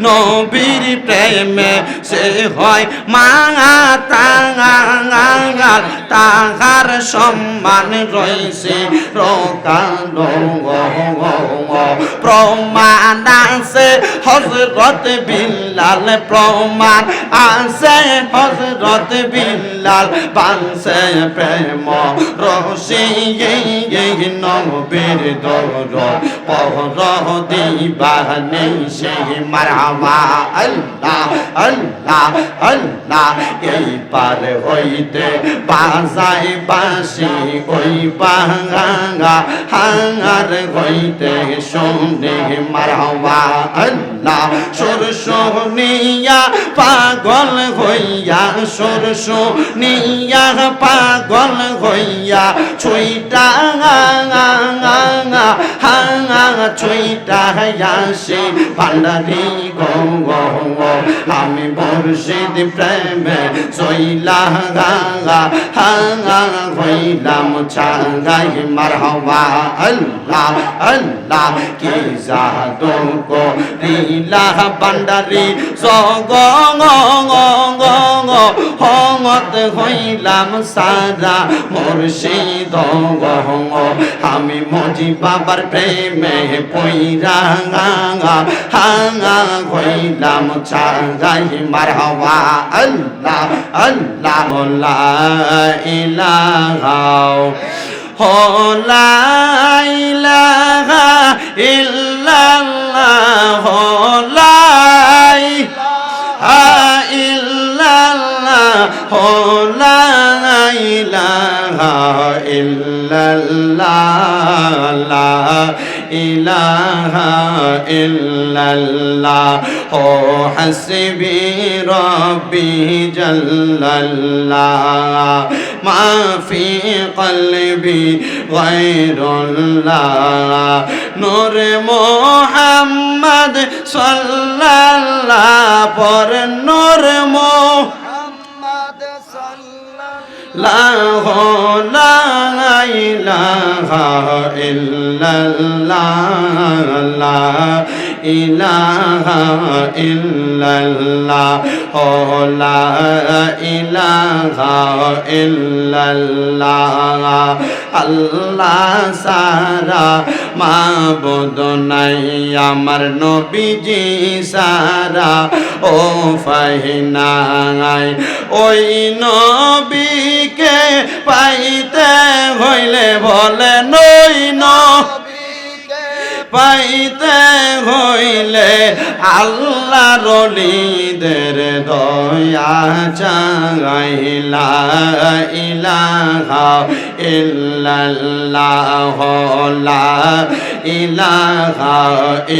নবীর প্রেমে সে হয় মাঙা তাঙাল তাহার সম্মান রয়েছে রকালো প্রমাণ আছে হজরত বিল্লাল, প্রমাণ আছে হজরত বিল্লাল। বাংসে প্রেম রসি নবীর দর পহর দিবানি সে মারহাবা আল্লাহ। আল্লাহ আল্লাহ এই পার হইতে বাজাই বাসি ওই বাঙা হাঙার হইতে শুনে মারহাবা আল্লাহ সুর শুনিয়া পাগল হইয়া সুর শুনিয়া পাগল হইয়া ছুইটা হাঙা ছুইটা হাসি ভান্ডারি গো আমি মুর্শিদ প্রেমে সইলা গাঙ্গা হাঙ্গা হইলাম ছাঙ্গাই মারহাবা, আল্লাহ আল্লাহ, কি জাদু কো লীলা ভান্ডারি সগ হঙত হইলাম সারা মুর্শিদ আমি মজি বাবার প্রেমে পইরা হাঙ্গা হইলাম ছাঙ্গাই মারহাবা আল্লাহ আল্লাহ, লা ইলাহা হো লা ইলাহা ইল্লাল্লাহ হো লা ইলাহা ইল্লাল্লাহ হো লা ইলাহা ইল্লাল্লাহ ইলাহা ইল্লাল্লাহ। ও হাসবি রব্বি জাল্লাল্লাহ। মা ফি কলবি গায়রুল্লাহ। নূর মুহাম্মদ সাল্লাল্লাহ পর নূর মুহাম্মদ ইলাহা ইল্লাল্লাহ, ও লা ইলাহা ইল্লাল্লাহ, আল্লাহ সারা মাবুদ নাই, আমার নবীজি সারা, ও ফাহিনাই, ওই নবীকে পাইতে হইলে বলে নই নবীকে পাইতে হইলে আল্লাহ রলিদের দয়া চাইলা ইলাহা ইল্লাল্লাহ লা ইলাহা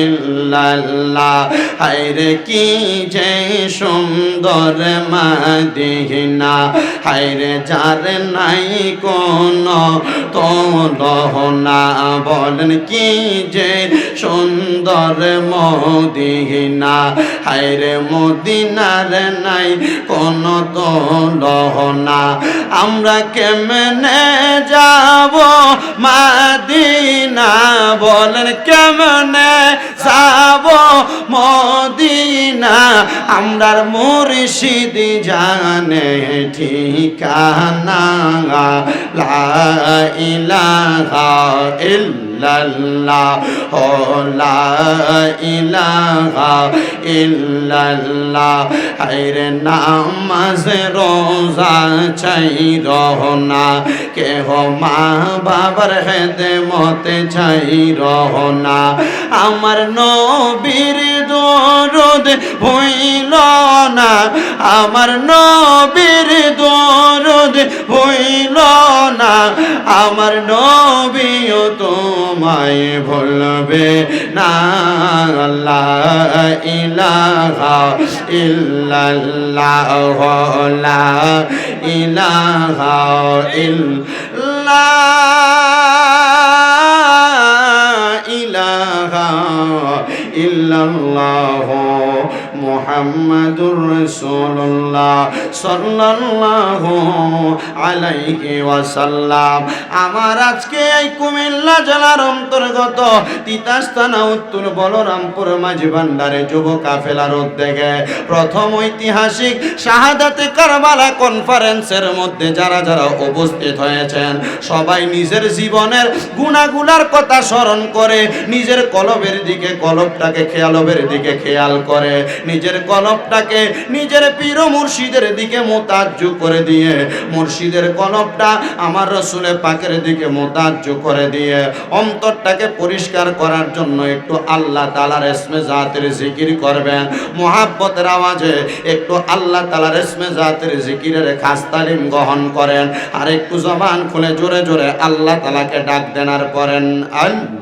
ইল্লাল্লাহ। হায়রে কি যে সুন্দর মাদিনা। হায়রে যার নাই কোন তোলনা বলেন কি যে সুন্দর মদিনা। হায়রে মদিনার নাই কোন তোলনা আমরা কেমনে যাব মাদিনা বলেন কেমনে যাব মদিনা? আমরার মুর্শিদ জানে ঠিকানা লা ইলাহা ইল্লাল্লাহ, ও লা ইলাহা ইল্লাল্লাহ। হায়রে নামাজ রোজা চাই রহনা কেহ মা বাবার হেদে মতে চাই রহনা আমার নবীর দরদ ভইল না, আমার নবীর দরদ ভইল না আমার নবীও তোমায় ভুলবে না। আল্লাহ ইলাহা ইল্লাল্লাহ লা ইলাহা ইল্লাল্লাহ মুহাম্মাদুর রাসূলুল্লাহ সাল্লাল্লাহু আলাইহি ওয়াসাল্লাম আমার আজকে এই কুমিল্লা জেলার অন্তর্গত তিতাস থানা উত্তর বলরামপুর মাঝি ভান্ডারে যুব কাফেলার উদ্যোগে প্রথম ঐতিহাসিক শাহাদাতে কারবালা কনফারেন্সের মধ্যে যারা যারা উপস্থিত হয়েছেন, সবাই নিজের জীবনের গুণাগুলার কথা স্মরণ করে, নিজের কলবের দিকে, কলবটাকে খেয়ালবের দিকে খেয়াল করে, নিজের কলবটাকে নিজের পীর মুর্শিদের দিকে মোতাজ্জু করে দিয়ে, মুর্শিদের কলবটা আমার রসুলের পাকের দিকে মোতাজ্জু করে দিয়ে, অন্তরটাকে পরিষ্কার করার জন্য একটু আল্লাহ তালার এসমে জাতের জিকির করবেন। মোহাব্বতের আওয়াজে একটু আল্লাহ তালার এসমে জাতের জিকিরের খাস তালিম গ্রহণ করেন। আর একটু জবান খুলে জোরে জোরে আল্লাহ তালাকে ডাক দেন আর পড়েন আল্লাহ।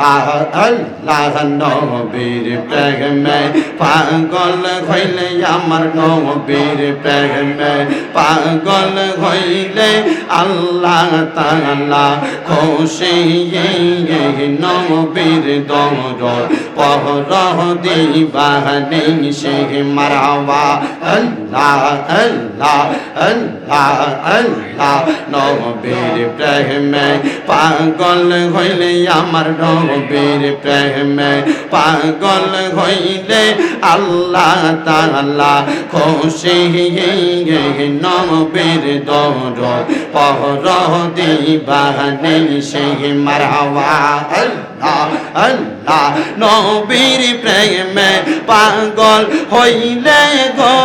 আল্লাহ নবীর প্রেমে পাগল হইলে আমার নবীর প্রেমে পাগল হইলে আল্লাহ তাআলা খুশি নবীর দর পহর দিবানি সে মারাওয়া। আল্লাহ আল্লাহ আল্লাহ আল্লাহ, নবীর প্রেমে পাগল হইলে আমার নবীর প্রেমে পাগল হইলে আল্লাহ তাআলা খুশি নবীর দর পহর দিবানি সে মারাওয়া। আল্লাহ আল্লাহ নবীর প্রেমে পাগল হইলে গো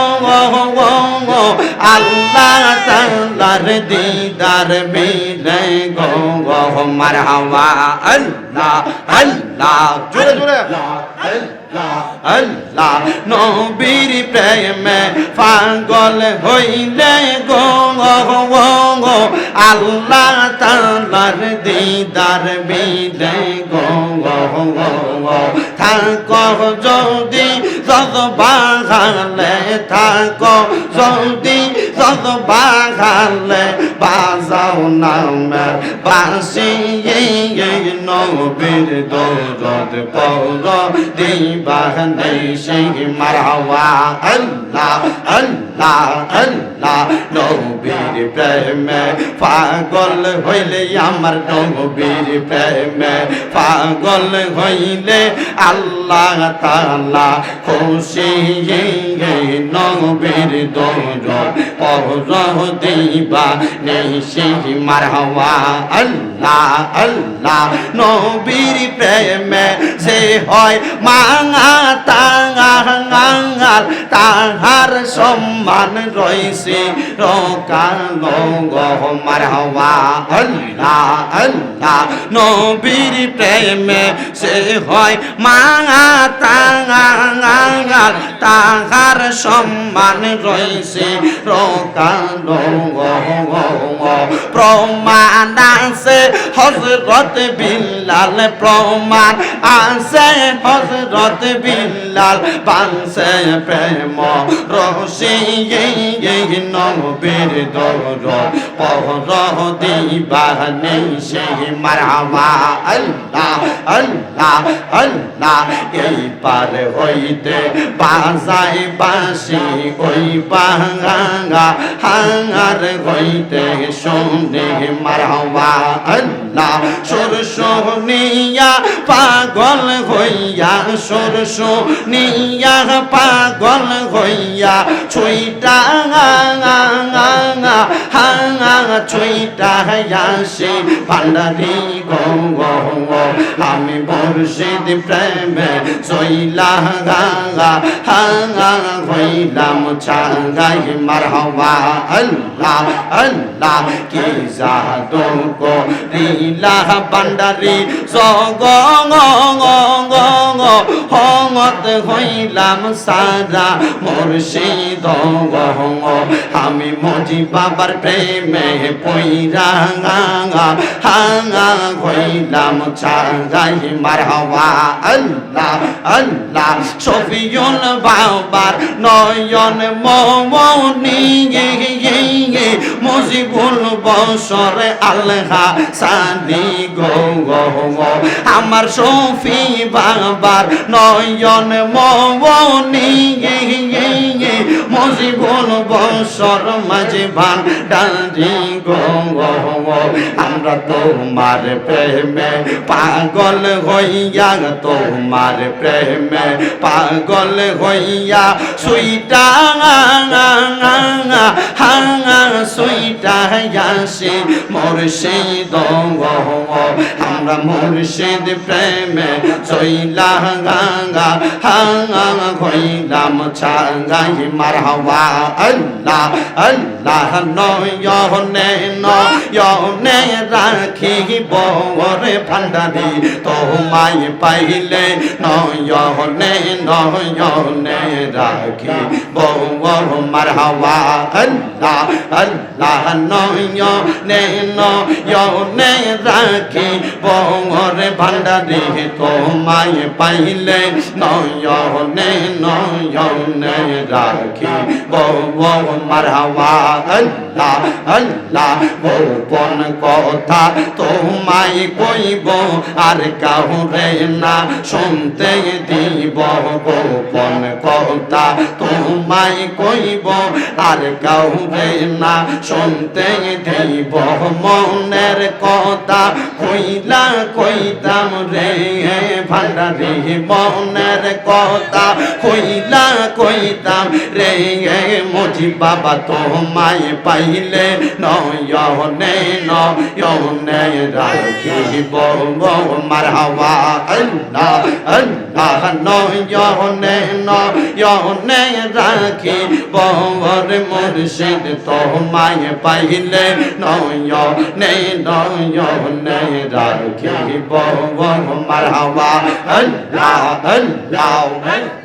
আল্লাহ তাল্লার দিদার মিলে গো মারহাবা আল্লাহ আল্লাহ জোরে জোরে। আল্লাহ। নবীর প্রেমে পাগল হইলে গো আল্লাহ তাআলার দিদার মিলে গো থাক যদি যত বাগালে থাক যদি যত বাগালে বাজাও নামে বাসি নবীর দরদ পৌর দিবানে সিং মারহাওয়া আল্লাহ আল্লাহ আল্লাহ, নবীর প্রেমে পাগল হইলে আমার নবীর প্রেমে, পাগল হইলে আল্লাহ তাআলা খুশি নবীর দর পর দিবা নিশি মারহাওয়া। আল্লাহ আল্লাহ, নবীর প্রেমে যে হয় মাঙা তাঙাল তাহার সম্মান রইছে রকাল গহ মারহাওয়া। আল্লাহ আল্লাহ, নবীর প্রেমে সে হয় মাঙা তাঙাল তাহার সম্মান রয়েছে রইছে প্রমাণ আছে হজরত বিল্লাল প্রমাণ আছে হজরত বিল্লাল প্রেম। রসি নবীর পহর দিবানে সে মারহাবা আল্লাহ আল্লাহ আল্লাহ, এই পার হইতে বাসি ওই বাঙা হাঙার হইতে শুনে মারহবা আল্লাহ। সুর শুনিয়া পাগল হইয়া সুর শুনিয়া পাগল হইয়া ছুইটা ছুঁই আমি বর্ষিত প্রেমে চইলা গাঙ্গা হাঙ্গা হইলাম ছাঙ্গাই মার হওয়া আল্লাহ আল্লাহ কি জাদু গো হঙত হইলাম সারা মুর্শিদ হং আমি মজি বাপ বাবার প্রেমে পইরা হাঙা হইলাম চাঙ্গাই মারহাওয়া আল্লাহ আল্লাহ, শফিউল বাবার নয়ন মমনি মুজিবুল বসর আল্লাহ সানি গো আমার শফি বাবার নয়ন মমনি মুজিবুল বসর মাঝে ভান, ডালি গো আমরা তোমার প্রেমে পাগল হইয়া, তোমার প্রেমে পাগল হইয়া, সুইটা হাঙা সুইটা আসে মুর্শিদ আমরা মুর্শিদ প্রেমে চইলা গাঙ্গা হাঙা হইলাম ছাঙ্গাই মার হওয়া আল্লাহ আল্লাহ নয়নে নয়নে রাখি বরে ভান্ডারি তোমায় পাইলে নয়নে নয়নে রাখি বর মার হওয়া আল্লাহ আল্লাহ নয়নে নয়নে রাখি বরে ভান্ডারি তোমায় পাইলে নয়নে নয়নে রাখি বর মার হওয়া আল্লাহ আল্লাহ, গোপন কথা তোমায় কইব, আর কাহুরে না শুনতে দিব। গোপন কথা তোমায় কইব, আর কাহুরে না শুনতে দিব। মনের কথা কইলা কইতাম রে ভান্ডারি, মনের কথা কইলা কইতাম রে মজি বাবা তোমায় পাইলে নয়নে নয়নে রাখিব মার হাওয়া আল্লাহ আল্লাহ নয়নে নয়নে রাখি বর মুর্শিদ তোমায় পাইলে নয়নে নয়নে রাখিব মার হাওয়া আল্লাহ আল্লাহ।